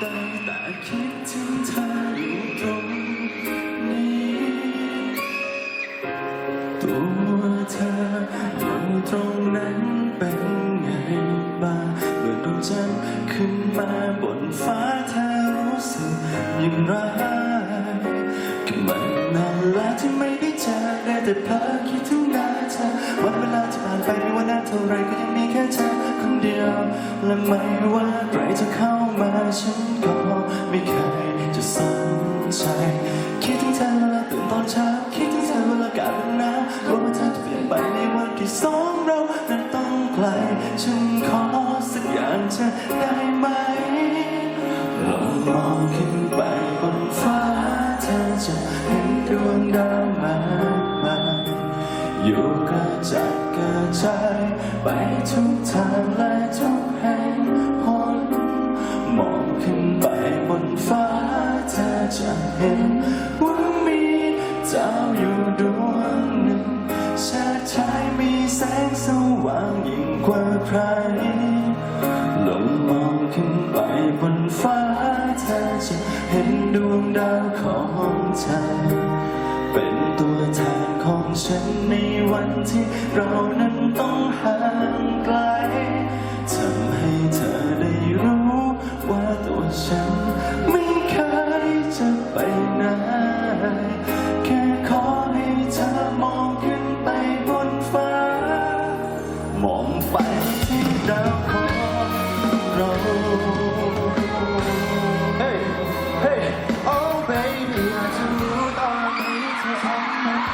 ได้แต่คิดถึงเธออยู่ตรงนี้ ตัวเธออยู่ตรงนั้นเป็นไงบ้างเมื่อดวงจันทร์ขึ้นมาบนฟ้าเธอรู้สึกอย่างไรก็มันนานแล้วที่ไม่ได้เจอได้แต่เพลอคิดถึง วันเวลาที่ผ่านไปไม่ว่านานเท่าไรก็ยังมีแค่เธอคนเดียว และไม่ว่าใครจะเข้ามาฉันก็ไม่เคยจะสนใจคิดถึงเธอเวลาตื่นตอนเช้าคิดถึงเธอเวลาอากาศหนาวกลัวว่าเธอจะเปลี่ยนไปในวันที่สองเรานั้นต้องไกลฉันขอสักอย่างเธอได้ไหมลองมองขึ้นไปบนฟ้าเธอจะเห็นดวงดาวมากม อยู่กระจัดกระจายไปทุกทางและทุกแห่งหนมองขึ้นไปบนฟ้าเธอจะเห็นว่ามีดาวอยู่ดวงหนึ่งชาติชายมีแสงสว่างยิ่งกว่าใครลงมองขึ้นไปบนฟ้าเธอจะเห็นดวงดาวของเธอ ฉันในวันที่เรานั้นต้องห่างไกล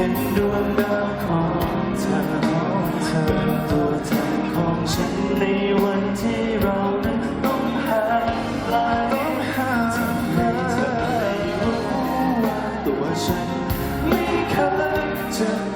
ห็นดวงดาวของเธอเธอเป็นตัวแทนของฉันในวันที่เรานั้นต้องห่างไกลทำให้เธอได้รู้ว่าตัวฉันไม่เคยจะ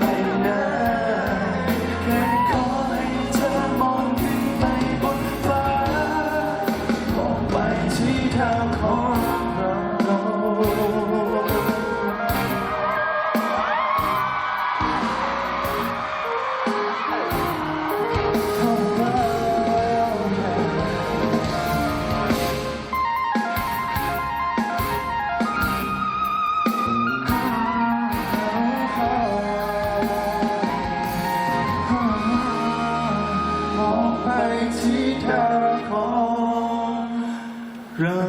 ที่ดาวของเรา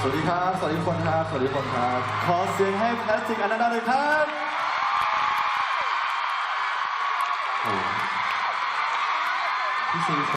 สวัสดีครับ สวัสดีทุกคนครับ สวัสดีทุกคนครับ ขอเสียงให้พลาสติกอนันดาเลยครับโอ้พี่ซี